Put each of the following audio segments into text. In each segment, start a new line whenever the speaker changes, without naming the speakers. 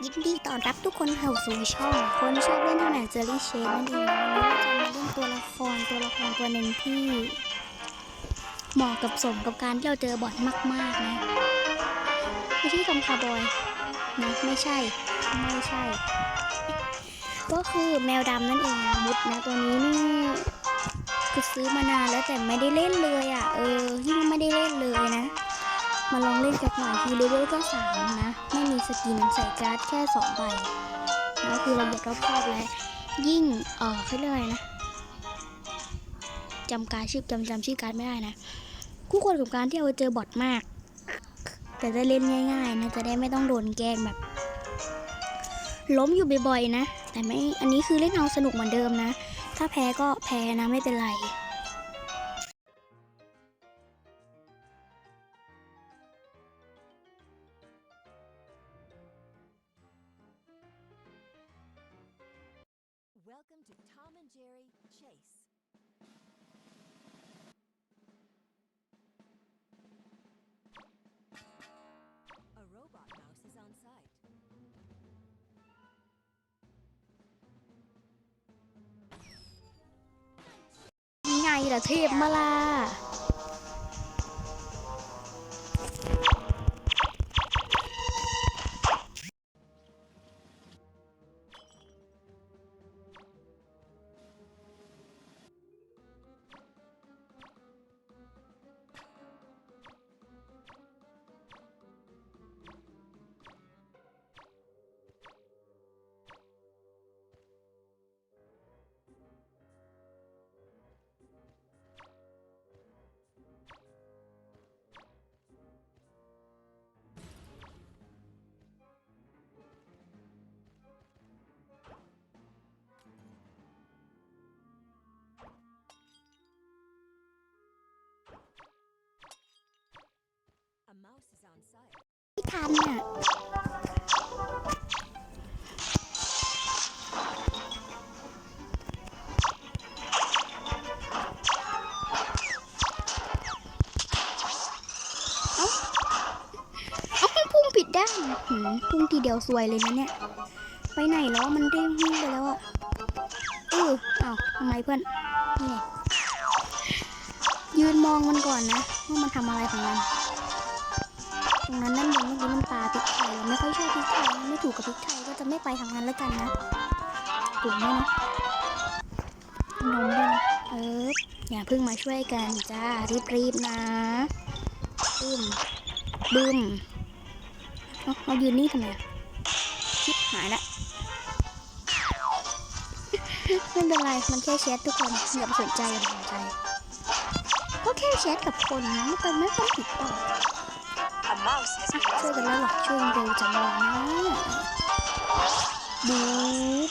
ยินดีต้อนรับทุกคนเข้าสู่ช่องคนชอบเล่นขนาดเจอรี่เชนนั่นเองวันนี้เราจะมาเล่นตัวละครตัวละครตัวหนึ่งที่ เหมาะกับสมกับการที่เราเจอบอทมากๆนะไม่ใช่คำคาบอยนะไม่ใช่ไม่ใช่ ก็คือแมวดำนั่นเองนะมุดนะตัวนี้นี่คือซื้อมานานแล้วแต่ไม่ได้เล่นเลยอะเออยิ่งไม่ได้เล่นเลยนะ มาลองเล่นกับหน่อยคือเลเวลแค่สามนะ ไม่มีสกินใส่การ์ดแค่สองใบแล้วคือละเอียดรอบครอบแล้วยิ่งเออเขาเรียกอะไรนะจำการดชื่อจำจำชื่อการ์ดไม่ได้นะ คู่ควรกับการที่เราเจอบอทมาก แต่จะเล่นง่าย ๆ นะ จะได้ไม่ต้องโดนแกล้งแบบ ล้มอยู่บ่อยๆนะ แต่ไม่ อันนี้คือเล่นเอาสนุกเหมือนเดิมนะ ถ้าแพ้ก็แพ้นะไม่เป็นไร
Welcome to Tom and Jerry Chase. A robot mouse is on site.
นี่ไงล่ะเทพมาลา ทันอะเอ้าพุ่งผิดด้านหืมพุ่งทีเดียวสวยเลยนะเนี่ย ไปไหนแล้วอมันเด้งพุ่งไปแล้วอะเออเอ้าทำไมเพื่อน นี่ยืนมองมันก่อนนะว่ามันทำอะไรของมัน รงนั้นนั่นเองเมื่อกี้มันปลาพริกไทยเราไม่ค่อยชอบพริกไทยไม่ถูกกับพริกไทยก็จะไม่ไปทางนั้นแล้วกันนะถูกไหมนะนมด้วยนะเอออย่าเพิ่งมาช่วยกันจ้ารีบๆนะบึ้มบึ้มเอาเรายืนนี่ทำไมอะชิบหายละไม่เป็นไร มันแค่แชททุกคนอย่าไปสนใจอย่าไปสนใจ ก็แค่แชทกับคนนะไม่เป็นไม่ต้องผิดต่อ ช่วยกันแล้วเหรอช่วยกันเร็วจังเลยนะบู๊บ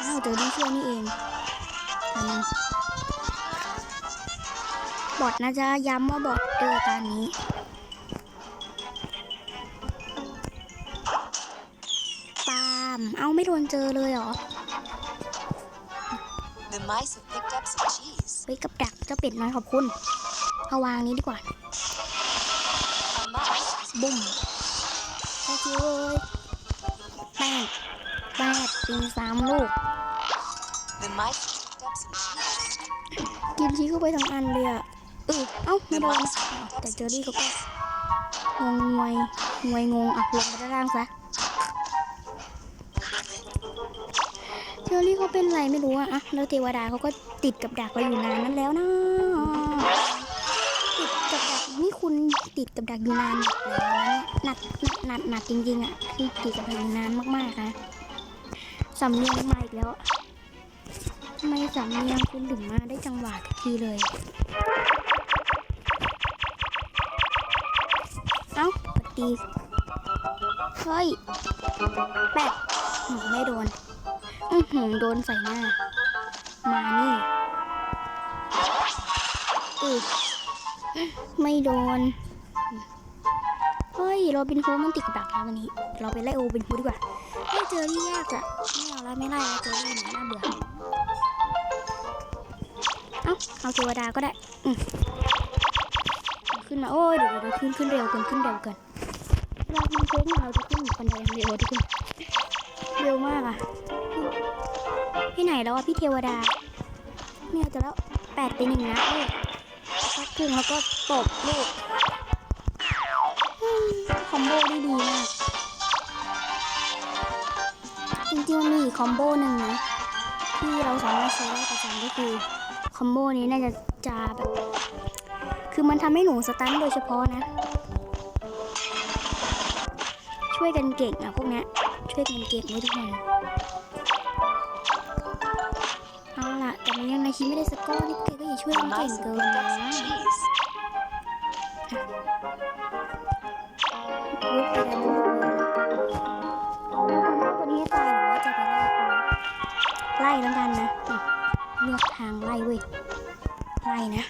อ้าวเจอที่ช่วยนี่เองอันนี้บอทนะจ๊ะย้ำว่าบอทเจอตอนนี้ปาล์มเอ้าไม่โดนเจอเลยเหรอ
The mice have picked up some cheese.
ไปกับดักเจ้าเป็ดน้อยขอบคุณเอาวางนี้ดีกว่า
A mouse is
บุ้มแค่คิวเลยแปดแปดปีสามลูก กินชี้เข้าไปทั้งอันเลยอะเออเอ้าไม่โดนแต่เจอรี่เขาก็งงงวยงวยงงอะลงไปด้านล่างซะเจอรี่เขาเป็นไรไม่รู้อะอะแล้วเทวดาเขาก็ติดกับดักเราอยู่นานนั้นแล้วนะ ติดกับดักอยู่นานแบบนะเนี่ยหนักหนักหนักหนักจริงๆอะคือติดกับดักอยู่นานมากๆนะสำเนียงมาอีกแล้วทำไมสำเนียงคุณถึงมาได้จังหวะทุกทีเลยเอ้าปฏิเฮ้ยแปะหืมไม่โดน อือหือโดนใส่หน้า มานี่อือไม่โดน เฮ้ยโรบินฮูดมันติดกับดักแล้ววันนี้ เราไปไล่โอบินฮูดดีกว่าไม่เจอรี่ยากอะไม่เอาแล้วไม่ไล่แล้วเจอรี่เนี่ยน่าเบื่อเอ้าเอาเทวดาก็ได้อืขึ้นมาโอ้ยเดี๋ยวเดี๋ยวขึ้นขึ้นเร็วเกินขึ้นเร็วเกินเราขึ้นโค้งเราจะขึ้นบันไดทางเร็วที่ขึ้นเร็วมากอะพี่ไหนแล้วอะพี่เทวดาเนี่ยจะแล้วแปดไปหนึ่งนัดเลยชักพุ่งแล้วก็ตบลูก อมโบได้ดีมากจริงๆมันมีอีกคอมโบหนึ่งนะที่เราสามารถใช้ได้ประจำก็คือคอมโบนี้น่าจะจะแบบคือมันทำให้หนูสตันโดยเฉพาะนะ ช่วยกันเก่งอะพวกเนี้ยช่วยกันเก่งไว้ทุกคนเอาล่ะแต่มันยังไงคิดไม่ได้สกอร์นี่แกก็อย่าช่วยกันเก่งเกินนะ
up some cheese.
พูดไปแล้วตัวนี้ให้ตายหรือว่าจะไปไล่กูไล่แล้วกันนะเลือกทางไล่เว้ยไล่นะ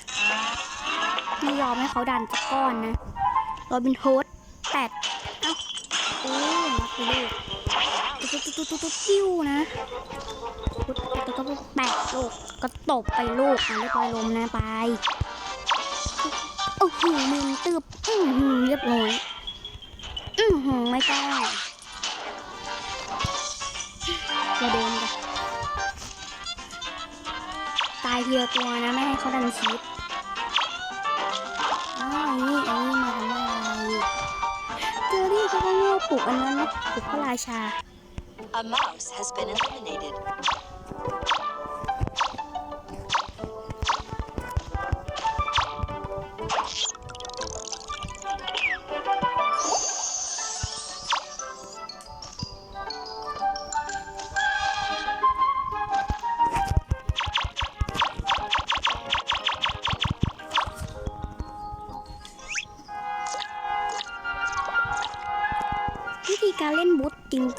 ไม่ยอมให้เขาดันสักก้อนนะโรบินโฮดแปดเอ้าโอ้ยรักกูลูกตุ๊ตุ๊ตุ๊ตุ๊ตุ๊ติ้วนะตุ๊ตุ๊ตุ๊ตุ๊แปดลูกก็ตบไปลูกอะเรียบร้อยลมนะไปโอ้โหมือตึบอือหือเรียบร้อย ไม่ต้องเราโดนกันตายเทียตัวนะไม่ให้เขาดันชีพอ้าวอันนี้อันนี้มาทำอะไรเจอรี่เขาก็โง่ปลุกอันนั้นนะปลุกพระราชา
A mouse has been eliminated.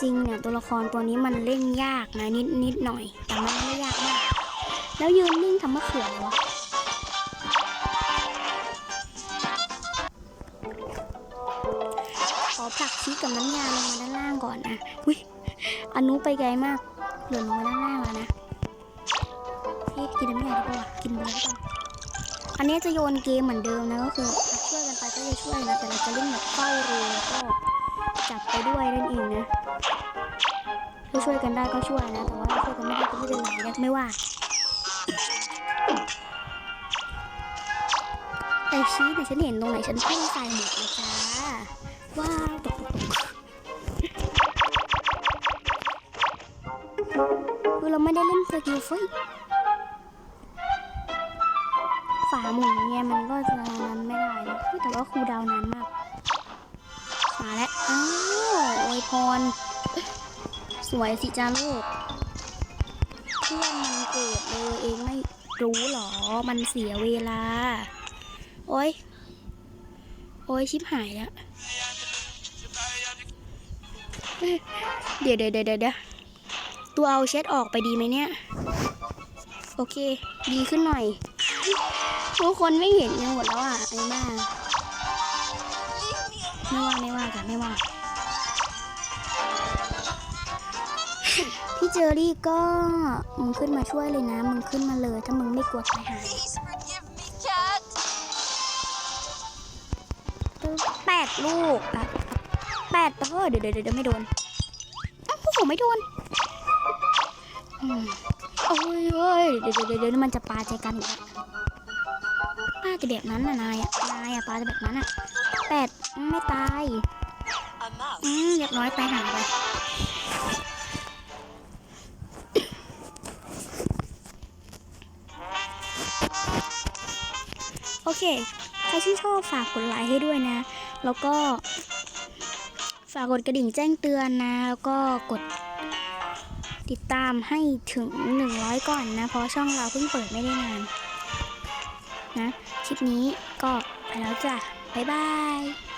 จริงๆเนี่ยตัวละครตัวนี้มันเล่นยากนะนิดนิดหน่อย แต่มันไม่ยากมาก แล้วยืนนิ่งทำมะเขือวะขอผลักชีกับน้ำยาลงมาด้านล่างก่อนนะอุ้ยอนุไปไกลมากหล่นลงมาด้านล่างแล้วนะเฮ้กินน้ำยาดีกว่ากินไปแล้วกันอันนี้จะโยนเกมเหมือนเดิมนะก็คือช่วยกันไปก็จะช่วยนะแต่เราจะเล่นแบบเฝ้ารูแล้วก็ จับไปด้วยนั่นเองนะถ้าช่วยกันได้ก็ช่วยนะแต่ว่าถ้าช่วยกันไม่ได้ก็ไม่เป็นไรนะไม่ว่า แต่ชี้เนี่ยฉันเห็นตรงไหนฉันพุ่งใส่หมดเลยจ้าว้าวตกตกคือเราไม่ได้เล่นสกิลเฟ้ยฝาหมุนเนี่ยมันก็จะนั้นไม่ได้นะแต่ว่าครูดาวน์นานมาก มาแล้ว อ้าวอวยพร สวยสิจ้าลูก เพื่อนมันเกิดเลยเองไม่รู้หรอ มันเสียเวลา โอ้ย โอ้ยชิบหายแล้ว เดี๋ยวเดี๋ยวเดี๋ยวเดี๋ยวตัวเอาเช็ดออกไปดีไหมเนี่ย โอเค ดีขึ้นหน่อยทุกคนไม่เห็นกันหมดแล้วอะไอ้บ้า ไม่ว่าไม่ว่ากันไม่ว่า พี่เจอรี่ก็มึงขึ้นมาช่วยเลยนะ มึงขึ้นมาเลยถ้ามึงไม่กลัวตายหายแปดลูกอะแปดเออเดี๋ยวเดี๋ยวเดี๋ยวไม่โดนอ้าวโอ้โหไม่โดนโอ้ยเอ้ยเดี๋ยวเดี๋ยวเดี๋ยวเดี๋ยวมันจะปาใจกันอีกป้าจะแบบนั้นนะนายอะนายอะปาจะแบบนั้นอะ แปดไม่ตาย อืมเรียบร้อยตายหาไปโอเค ใครที่ชอบฝากกดไลค์ให้ด้วยนะ แล้วก็ ฝากกดกระดิ่งแจ้งเตือนนะ แล้วก็กดติดตามให้ถึง 100 ก่อนนะ เพราะช่องเราเพิ่งเปิดไม่ได้นานนะ คลิปนี้ก็ไปแล้วจ้ะ บ๊ายบาย